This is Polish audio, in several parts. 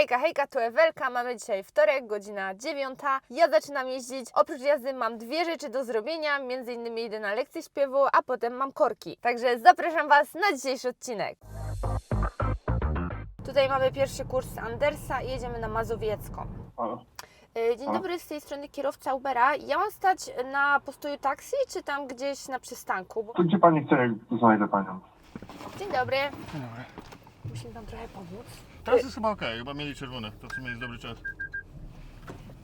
Hejka, hejka, tu Ewelka, mamy dzisiaj wtorek, godzina dziewiąta. Ja zaczynam jeździć. Oprócz jazdy mam dwie rzeczy do zrobienia, między innymi idę na lekcję śpiewu, a potem mam korki. Także zapraszam Was na dzisiejszy odcinek. Tutaj mamy pierwszy kurs z Andersa i jedziemy na Mazowiecką. E, Dzień dobry, z tej strony kierowca Ubera. Ja mam stać na postoju taksi, czy tam gdzieś na przystanku? Bo... To gdzie pani chce, znajdę panią. Dzień dobry. Dzień dobry. Musimy Wam trochę pomóc. Teraz jest chyba ok, chyba mieli czerwone. To w sumie jest dobry czas.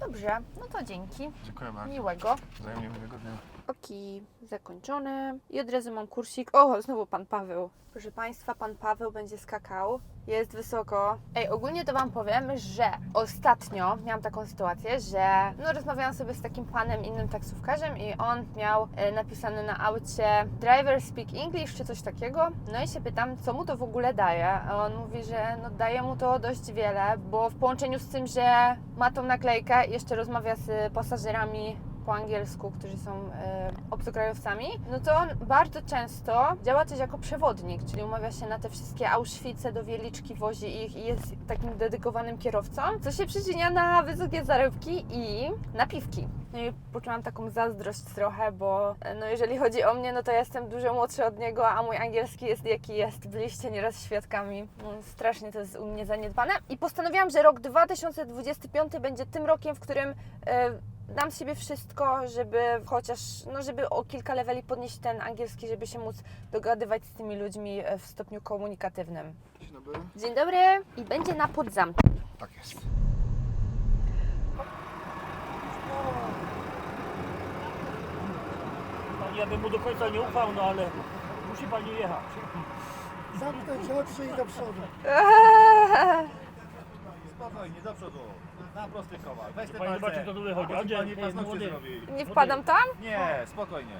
Dobrze, no to dzięki. Dziękuję bardzo. Miłego. Wzajemnie miłego dnia. Oki, zakończone. I od razu mam kursik. O, znowu pan Paweł. Proszę Państwa, pan Paweł będzie skakał. Jest wysoko. Ej, ogólnie to Wam powiem, że ostatnio miałam taką sytuację, że no rozmawiałam sobie z takim panem, innym taksówkarzem i on miał e, napisane na aucie driver speak English czy coś takiego. No i się pytam, co mu to w ogóle daje. A on mówi, że no daje mu to dość wiele, bo w połączeniu z tym, że ma tą naklejkę, jeszcze rozmawia z pasażerami po angielsku, którzy są e, obcokrajowcami, no to on bardzo często działa też jako przewodnik, czyli umawia się na te wszystkie Auschwitze do Wieliczki, wozi ich i jest takim dedykowanym kierowcą, co się przyczynia na wysokie zarobki i napiwki. No i poczułam taką zazdrość trochę, bo e, no jeżeli chodzi o mnie, no to jestem dużo młodszy od niego, a mój angielski jest jaki jest. Byliście nieraz świadkami. No, strasznie to jest u mnie zaniedbane. I postanowiłam, że rok 2025 będzie tym rokiem, w którym e, dam z siebie wszystko, żeby chociaż, no żeby o kilka leveli podnieść ten angielski, żeby się móc dogadywać z tymi ludźmi e, w stopniu komunikatywnym. Dzień dobry. Dzień dobry. I będzie na podzamku. Tak jest. Pani, ja bym mu do końca nie ufał, no ale musi pani jechać. Zamknąć oczy i do przodu. Spokojnie, do przodu. Na prosty kowal. Weź te Pani zobaczy, palce. co tu wychodzi. Musi Andrzej, pani paznokcie. Nie wpadam tam? Nie, spokojnie.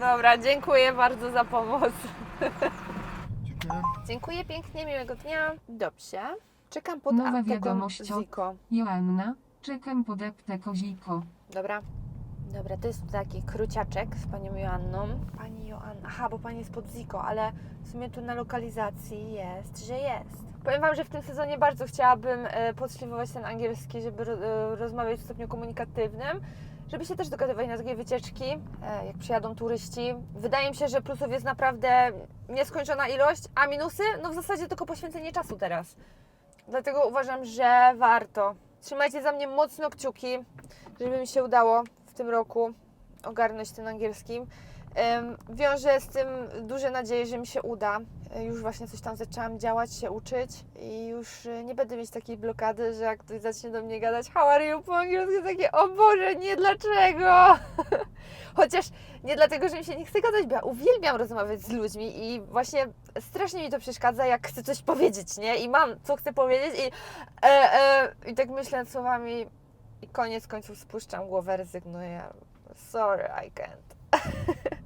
Dobra, dziękuję bardzo za pomoc. Dziękuję. Dziękuję pięknie, miłego dnia. Dobrze. Czekam pod Nowa apteką wiadomość od- Ziko. Joanna, czekam pod apteką Ziko. Dobra. Dobra, to jest taki kruciaczek z panią Joanną. Pani Joanna, aha, bo pani jest pod Ziko, ale w sumie tu na lokalizacji jest, że jest. Powiem wam, że w tym sezonie bardzo chciałabym e, podszlifować ten angielski, żeby e, rozmawiać w stopniu komunikatywnym, żeby się też dogadywać na takie wycieczki, e, jak przyjadą turyści. Wydaje mi się, że plusów jest naprawdę nieskończona ilość, a minusy, no w zasadzie tylko poświęcenie czasu teraz. Dlatego uważam, że warto. Trzymajcie za mnie mocno kciuki, żeby mi się udało w tym roku ogarnąć ten angielski. Em, Wiążę z tym duże nadzieje, że mi się uda. E, Już właśnie coś tam zaczęłam działać, się uczyć i już e, nie będę mieć takiej blokady, że jak ktoś zacznie do mnie gadać how are you po angielsku, takie o Boże, nie dlaczego. Chociaż nie dlatego, że mi się nie chce gadać, bo ja uwielbiam rozmawiać z ludźmi i właśnie strasznie mi to przeszkadza, jak chcę coś powiedzieć, nie? I mam, co chcę powiedzieć i, e, e, i tak myślę nad słowami i koniec końców spuszczam głowę, rezygnuję. Sorry, I can't.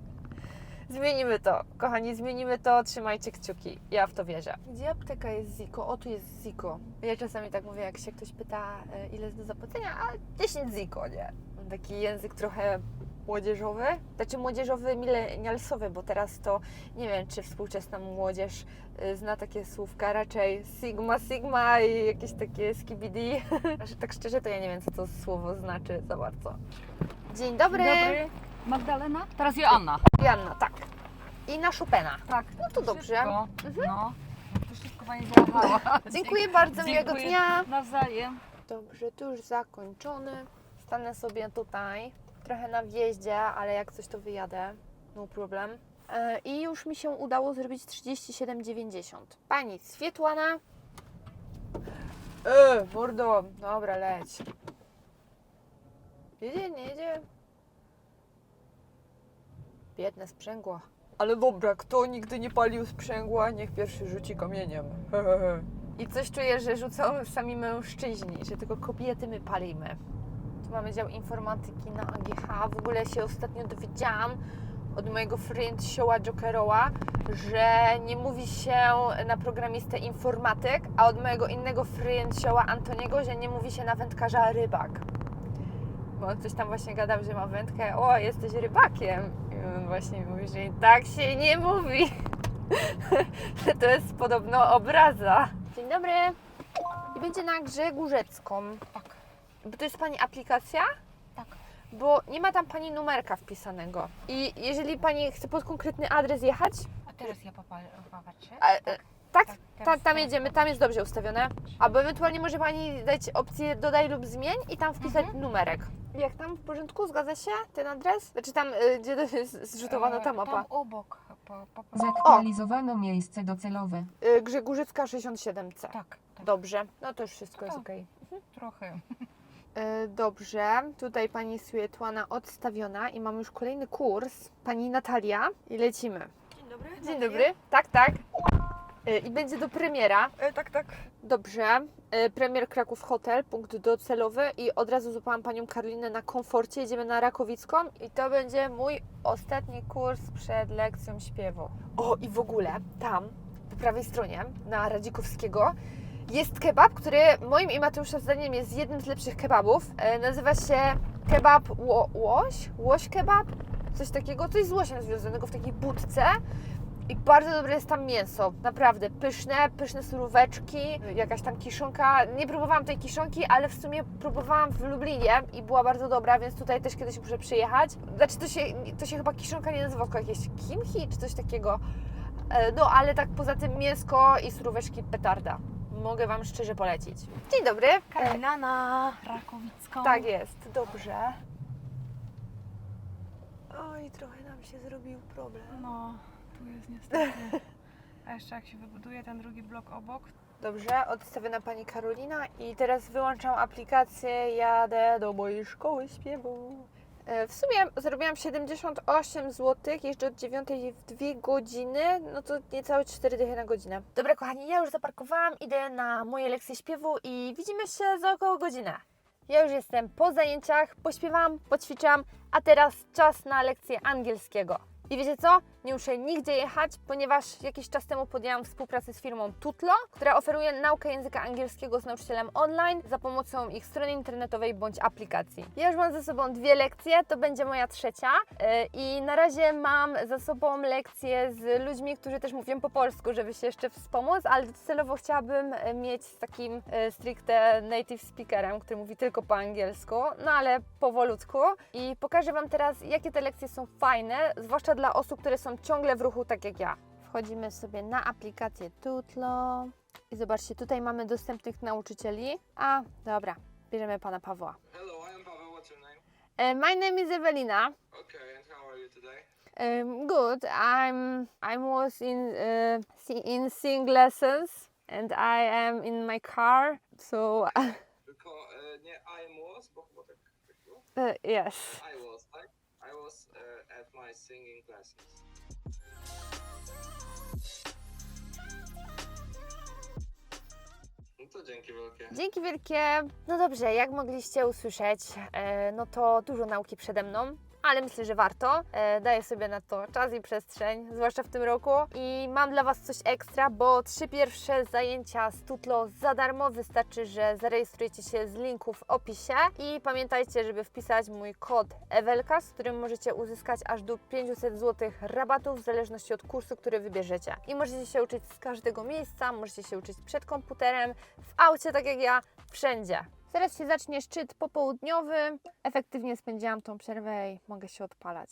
zmienimy to, kochani, zmienimy to, trzymajcie kciuki, ja w to wierzę. Gdzie apteka jest Ziko? O, tu jest Ziko. Ja czasami tak mówię, jak się ktoś pyta, e, ile jest do zapłacenia, a 10 Ziko, nie? Taki język trochę młodzieżowy, znaczy młodzieżowy, milenialsowy, bo teraz to nie wiem, czy współczesna młodzież y, zna takie słówka, raczej Sigma, Sigma i jakieś takie skibidi. Znaczy, tak szczerze to ja nie wiem, co to słowo znaczy za bardzo. Dzień dobry. Dzień dobry. Magdalena? Teraz Joanna. Janna, tak. I na Chopina. Tak. No to dobrze. Mhm. No. To wszystko Pani załapała. Dziękuję bardzo, miłego Dziękuję. dnia. Nawzajem. Dobrze, tu już zakończony. Stanę sobie tutaj, trochę na wjeździe, ale jak coś to wyjadę, no problem. E, I już mi się udało zrobić 37,90. Pani Swietłana. E, mordo, dobra, leć. Jedzie, nie jedzie? Biedne sprzęgła. Ale dobra, kto nigdy nie palił sprzęgła, niech pierwszy rzuci kamieniem. I coś czuję, że rzucą sami mężczyźni, że tylko kobiety my palimy. Tu mamy dział informatyki na AGH. W ogóle się ostatnio dowiedziałam od mojego friend sioła Jokeroła, że nie mówi się na programistę informatyk, a od mojego innego friend sioła Antoniego, że nie mówi się na wędkarza rybak. Bo coś tam właśnie gadał, że ma wędkę, o jesteś rybakiem. I on właśnie mówi, że tak się nie mówi. to jest podobno obraza. Dzień dobry. I będzie na grze Górzecką. Tak. Bo to jest Pani aplikacja? Tak. Bo nie ma tam Pani numerka wpisanego. I jeżeli Pani chce pod konkretny adres jechać, A teraz ja popatrzę. a, e, tak, tak, ta, teraz tam tak. jedziemy, tam jest dobrze ustawione. Albo ewentualnie może Pani dać opcję dodaj lub zmień i tam wpisać Mhm. numerek. Jak tam w porządku? Zgadza się ten adres? Znaczy tam, y, gdzie to jest zrzutowana ta E, mapa? Tam obok. Po, po, po. Zaktualizowano miejsce docelowe. Y, Grzegórzycka 67C. Tak, tak. Dobrze, no to już wszystko jest Tak. okej. Trochę. Y, Dobrze, tutaj pani Swietłana odstawiona i mam już kolejny kurs. Pani Natalia i lecimy. Dzień dobry. Dzień dobry. Tak, tak. Y, I będzie do premiera. E, tak, tak. Dobrze. Y, Premier Kraków Hotel, punkt docelowy i od razu złapałam panią Karolinę na komforcie. Jedziemy na Rakowicką i to będzie mój ostatni kurs przed lekcją śpiewu. O i w ogóle tam, po prawej stronie, na Radzikowskiego, jest kebab, który moim i Mateusza zdaniem jest jednym z lepszych kebabów. E, nazywa się kebab ło, łoś? Łoś kebab? Coś takiego, coś z łosiem związanego w takiej budce. I bardzo dobre jest tam mięso, naprawdę pyszne, pyszne suróweczki, jakaś tam kiszonka. Nie próbowałam tej kiszonki, ale w sumie próbowałam w Lublinie i była bardzo dobra, więc tutaj też kiedyś muszę przyjechać. Znaczy to się, to się chyba kiszonka nie nazywa, tylko jakieś kimchi czy coś takiego. E, No ale tak poza tym mięsko i suróweczki petarda. Mogę Wam szczerze polecić. Dzień dobry. Karolina na Rakowicką. Tak jest, dobrze. Oj, trochę nam się zrobił problem. No, tu jest niestety. A jeszcze jak się wybuduje ten drugi blok obok, Dobrze, odstawiona Pani Karolina i teraz wyłączam aplikację, jadę do mojej szkoły śpiewu. E, W sumie zrobiłam 78 zł, jeszcze od 9 w 2 godziny, no to niecałe 4 dychy na godzinę. Dobra kochani, ja już zaparkowałam, idę na moje lekcje śpiewu i widzimy się za około godzinę. Ja już jestem po zajęciach, pośpiewam, poćwiczam, a teraz czas na lekcję angielskiego. I wiecie co? Nie muszę nigdzie jechać, ponieważ jakiś czas temu podjęłam współpracę z firmą Tutlo, która oferuje naukę języka angielskiego z nauczycielem online za pomocą ich strony internetowej bądź aplikacji. Ja już mam ze sobą dwie lekcje, to będzie moja trzecia yy, i na razie mam za sobą lekcje z ludźmi, którzy też mówią po polsku, żeby się jeszcze wspomóc, ale docelowo chciałabym e, mieć z takim e, stricte native speakerem, który mówi tylko po angielsku, no ale powolutku i pokażę Wam teraz, jakie te lekcje są fajne, zwłaszcza dla osób, które są ciągle w ruchu, tak jak ja. Wchodzimy sobie na aplikację Tutlo i zobaczcie, tutaj mamy dostępnych nauczycieli. A, dobra, bierzemy pana Pawła. Hello, I am Paweł. What's your name? E, My name is Ewelina. Okay, and how are you today? Um, good. I'm I was in uh, si- in sing lessons and I am in my car. So Tylko e, nie I was, bo chyba tak, tak było. uh, yes. I was, tak? I was e, at my singing classes. No to dzięki wielkie. Dzięki wielkie. No dobrze, jak mogliście usłyszeć, e, no to dużo nauki przede mną. Ale myślę, że warto. E, daję sobie na to czas i przestrzeń, zwłaszcza w tym roku. I mam dla Was coś ekstra, bo trzy pierwsze zajęcia z Tutlo za darmo. Wystarczy, że zarejestrujecie się z linku w opisie. I pamiętajcie, żeby wpisać mój kod EWELKA, z którym możecie uzyskać aż do 500 zł rabatów w zależności od kursu, który wybierzecie. I możecie się uczyć z każdego miejsca, możecie się uczyć przed komputerem, w aucie, tak jak ja, wszędzie. Zaraz się zacznie szczyt popołudniowy. Efektywnie spędziłam tą przerwę i mogę się odpalać.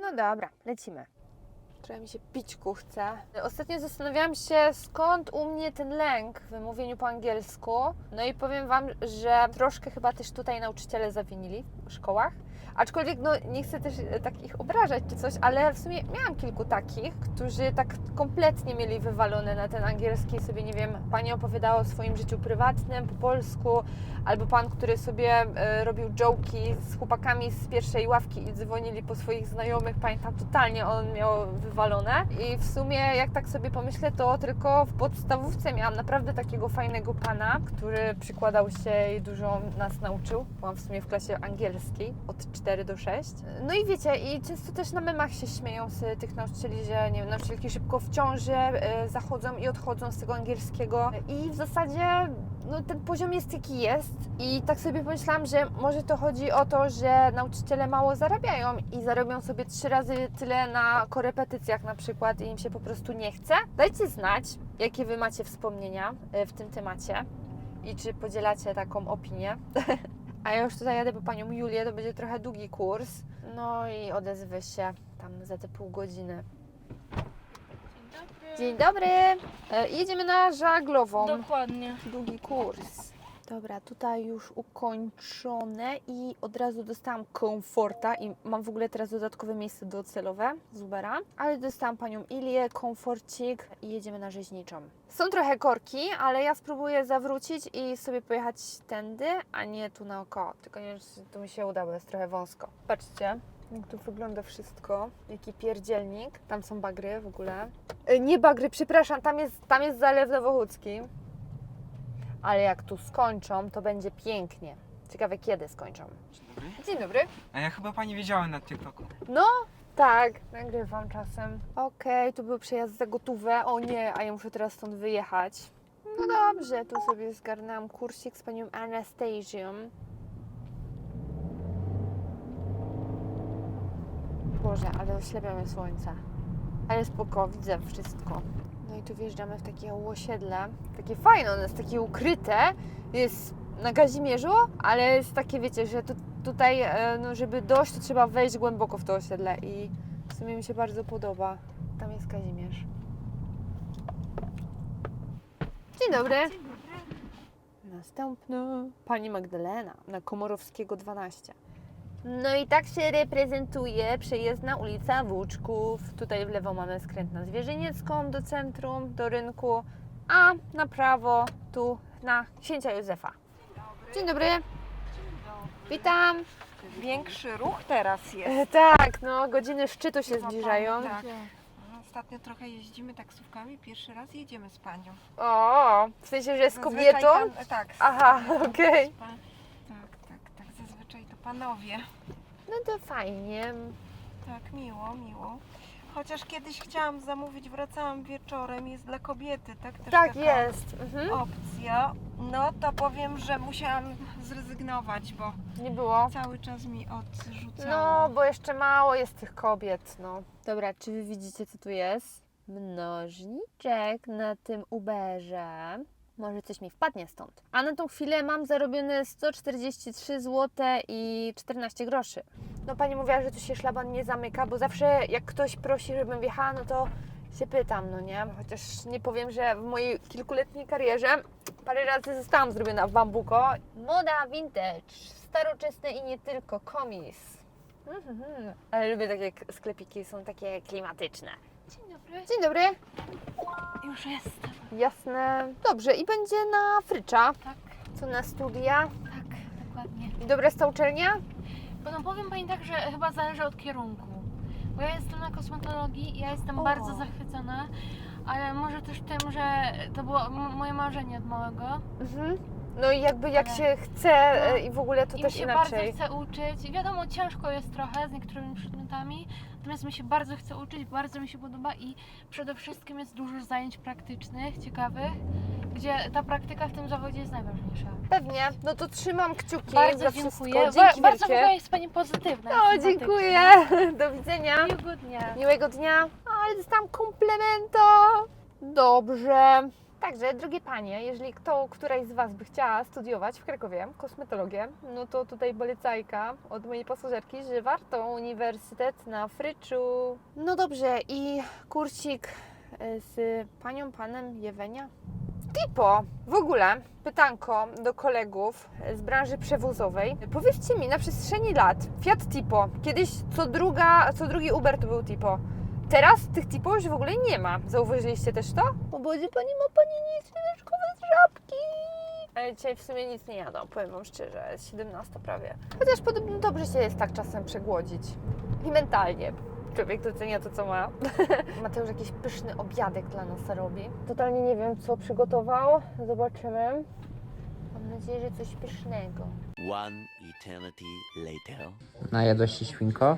No dobra, lecimy. Trochę mi się pićku chce. Ostatnio zastanawiałam się, skąd u mnie ten lęk w mówieniu po angielsku. No i powiem Wam, że troszkę chyba też tutaj nauczyciele zawinili w szkołach. Aczkolwiek no, nie chcę też e, tak ich obrażać czy coś, ale w sumie miałam kilku takich, którzy tak kompletnie mieli wywalone na ten angielski. Sobie, nie wiem, pani opowiadała o swoim życiu prywatnym po polsku, albo pan, który sobie e, robił joke'i z chłopakami z pierwszej ławki i dzwonili po swoich znajomych. Pamiętam, totalnie on miał wywalone. I w sumie, jak tak sobie pomyślę, to tylko w podstawówce miałam naprawdę takiego fajnego pana, który przykładał się i dużo nas nauczył. Byłam w sumie w klasie angielskiej od 4 do 6. No i wiecie, i często też na memach się śmieją z tych nauczycieli, że nie wiem, nauczycielki szybko w ciąży e, zachodzą i odchodzą z tego angielskiego. I w zasadzie no ten poziom jest jaki jest i tak sobie pomyślałam, że może to chodzi o to, że nauczyciele mało zarabiają i zarobią sobie trzy razy tyle na korepetycjach na przykład i im się po prostu nie chce. Dajcie znać, jakie Wy macie wspomnienia e, w tym temacie i czy podzielacie taką opinię. A ja już tutaj jadę po Panią Julię, to będzie trochę długi kurs. No i odezwę się tam za te pół godziny. Dzień dobry! E, Jedziemy na żaglową. Dokładnie. Długi kurs. Dobra, tutaj już ukończone i od razu dostałam komforta i mam w ogóle teraz dodatkowe miejsce docelowe z Ubera, ale dostałam panią Ilię, komforcik i jedziemy na rzeźniczą. Są trochę korki, ale ja spróbuję zawrócić i sobie pojechać tędy, a nie tu naokoło. Tylko nie wiem, czy to mi się uda, bo jest trochę wąsko. Patrzcie, jak tu wygląda wszystko. Jaki pierdzielnik. Tam są bagry w ogóle. E, Nie bagry, przepraszam, tam jest, tam jest Zalew Nowochódzki. Ale jak tu skończą, to będzie pięknie. Ciekawe kiedy skończą. Dzień dobry. A ja chyba pani wiedziałem na TikToku. No, tak, nagrywam czasem. Okej, tu był przejazd za gotówę. O nie, a ja muszę teraz stąd wyjechać. No dobrze, tu sobie zgarnęłam kursik z panią Anastasią. Boże, ale oślepia mnie słońce. Ale spoko, widzę wszystko. No i tu wjeżdżamy w takie osiedle. Takie fajne, ono jest takie ukryte. Jest na Kazimierzu, ale jest takie, wiecie, że tu, tutaj, e, no, żeby dojść, to trzeba wejść głęboko w to osiedle i w sumie mi się bardzo podoba. Tam jest Kazimierz. Dzień dobry. Następny. Pani Magdalena na Komorowskiego 12. No i tak się reprezentuje przejezdna ulica Włóczków. Tutaj w lewo mamy skręt na Zwierzyniecką do centrum, do rynku, a na prawo tu na Księcia Józefa. Dzień dobry. Witam. Większy ruch teraz jest. E, Tak, no godziny szczytu się zbliżają. Tak. Ostatnio trochę jeździmy taksówkami, pierwszy raz jedziemy z panią. O, w sensie, że z Zazwyczaj kobietą? Pan, tak. z- Aha, okej. z pan- Tak, tak, tak. Zazwyczaj to panowie. No to fajnie. Tak, miło, miło. Chociaż kiedyś chciałam zamówić, wracałam wieczorem, jest dla kobiety, tak? Też Tak taka jest. Mhm. opcja. No to powiem, że musiałam zrezygnować, bo Nie było. cały czas mi odrzucało. No, bo jeszcze mało jest tych kobiet, no. Dobra, czy wy widzicie, co tu jest? Mnożniczek na tym Uberze. Może coś mi wpadnie stąd. A na tą chwilę mam zarobione 143 zł i 14 groszy. No pani mówiła, że tu się szlaban nie zamyka, bo zawsze jak ktoś prosi, żebym wjechała, no to się pytam, no nie? Chociaż nie powiem, że w mojej kilkuletniej karierze parę razy zostałam zrobiona w bambuko. Moda vintage, staroczesne i nie tylko, komis. Mhm, Ale lubię takie sklepiki, są takie klimatyczne. Dzień dobry. Dzień dobry. Już jestem. Jasne. Dobrze, i będzie na frycza. Tak, Co na studia? tak, dokładnie. I dobra jest ta uczelnia? Bo no powiem Pani tak, że chyba zależy od kierunku. Bo ja jestem na kosmetologii i ja jestem O. bardzo zachwycona, ale może też tym, że to było m- moje marzenie od małego. Mhm. No i jakby jak Ale- się chce No. e, i w ogóle to I mi też się inaczej. bardzo chce uczyć. Wiadomo, ciężko jest trochę z niektórymi przedmiotami, natomiast mi się bardzo chce uczyć, bardzo mi się podoba i przede wszystkim jest dużo zajęć praktycznych, ciekawych, gdzie ta praktyka w tym zawodzie jest najważniejsza. Pewnie. No to trzymam kciuki Bardzo za dziękuję. wszystko. Dzięki Ba- bardzo ogóle jest Pani pozytywna. Jest dziękuję. Do widzenia. Miłego dnia. Miłego dnia. Ale dostałam komplemento. Dobrze. Także, drogie panie, jeżeli kto, któraś z Was by chciała studiować w Krakowie kosmetologię, no to tutaj polecajka od mojej pasażerki, że warto Uniwersytet na Fryczu. No dobrze, i kursik e, z panią, panem Jewenia? Tipo, w ogóle pytanko do kolegów z branży przewozowej. Powiedzcie mi, na przestrzeni lat Fiat Tipo, kiedyś co, druga, co drugi Uber to był Tipo. Teraz tych Tipo już w ogóle nie ma. Zauważyliście też to? O Boże, pani ma pani nic, środeczkowe z żabki. Ale dzisiaj w sumie nic nie jadą, powiem Wam szczerze, jest 17 prawie. Chociaż podobno dobrze się jest tak czasem przegłodzić. I mentalnie. Człowiek docenia to, co ma. Mateusz jakiś pyszny obiadek dla nas robi. Totalnie nie wiem, co przygotował. Zobaczymy. Mam nadzieję, że coś pysznego. One eternity later. Najadłeś się świnko?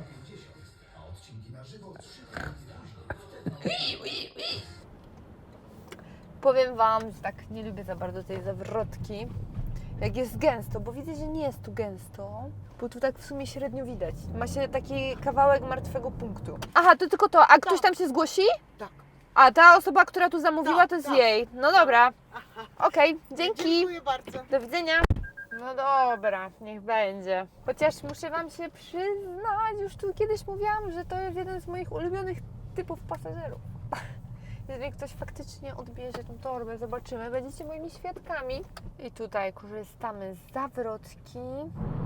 Powiem Wam, że tak nie lubię za bardzo tej zawrotki. Jak jest gęsto, bo widzę, że nie jest tu gęsto, bo tu tak w sumie średnio widać. Ma się taki kawałek martwego punktu. Aha, to tylko to. A ktoś tam się zgłosi? Tak. A ta osoba, która tu zamówiła, Tak, to jest tak. jej. No dobra. Okej, dzięki. Dziękuję bardzo. Do widzenia. No dobra, niech będzie. Chociaż muszę Wam się przyznać, już tu kiedyś mówiłam, że to jest jeden z moich ulubionych typów pasażerów. Jeżeli ktoś faktycznie odbierze tą torbę, zobaczymy, będziecie moimi świadkami. I tutaj korzystamy z zawrotki.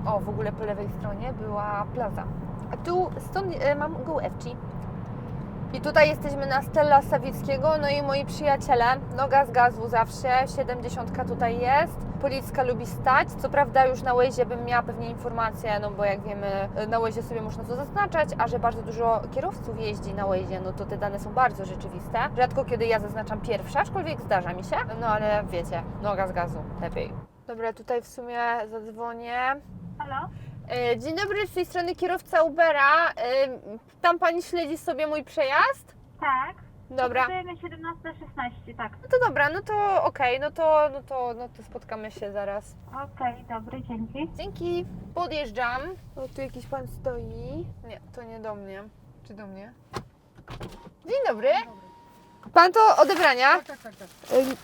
O, w ogóle po lewej stronie była plaza. A tu stąd e, mam GoFG. I tutaj jesteśmy na Stella Sawickiego, no i moi przyjaciele, noga z gazu zawsze, 70 tutaj jest. Policka lubi stać, co prawda już na Waze bym miała pewnie informację, no bo jak wiemy, na Waze sobie można to zaznaczać, a że bardzo dużo kierowców jeździ na Waze, no to te dane są bardzo rzeczywiste. Rzadko kiedy ja zaznaczam pierwsza, aczkolwiek zdarza mi się, no ale wiecie, noga z gazu, lepiej. Dobra, tutaj w sumie zadzwonię. Halo? E, Dzień dobry, z tej strony kierowca Ubera. E, Tam pani śledzi sobie mój przejazd? Tak. Dobra. na 17.16, tak. No to dobra, no to okej, no to, no to, no to spotkamy się zaraz. Okej, dobry, dzięki. Dzięki. Podjeżdżam. O, tu jakiś pan stoi. Nie, to nie do mnie. Czy do mnie? Dzień dobry. Pan to odebrania? Tak, tak, tak. tak. Ym,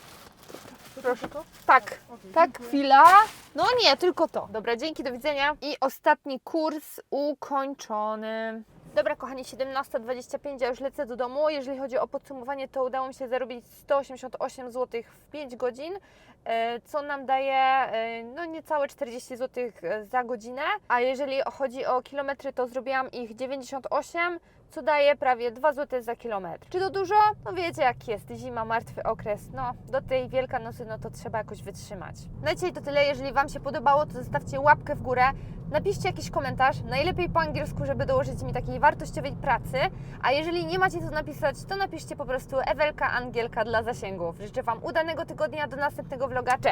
Proszę. Tak. Okej, Tak, dziękuję. chwila. No nie, tylko to. Dobra, dzięki, do widzenia. I ostatni kurs ukończony. Dobra, kochani, 17.25, ja już lecę do domu. Jeżeli chodzi o podsumowanie, to udało mi się zarobić 188 zł w 5 godzin, e, co nam daje e, no niecałe 40 zł za godzinę. A jeżeli chodzi o kilometry, to zrobiłam ich 98, co daje prawie 2 zł za kilometr. Czy to dużo? No wiecie jak jest, zima, martwy okres, no do tej Wielkanocy no to trzeba jakoś wytrzymać. Na dzisiaj to tyle, jeżeli Wam się podobało, to zostawcie łapkę w górę, napiszcie jakiś komentarz, najlepiej po angielsku, żeby dołożyć mi takiej wartościowej pracy, a jeżeli nie macie co napisać, to napiszcie po prostu Ewelka Angielka dla zasięgów. Życzę Wam udanego tygodnia, do następnego vloga, cześć!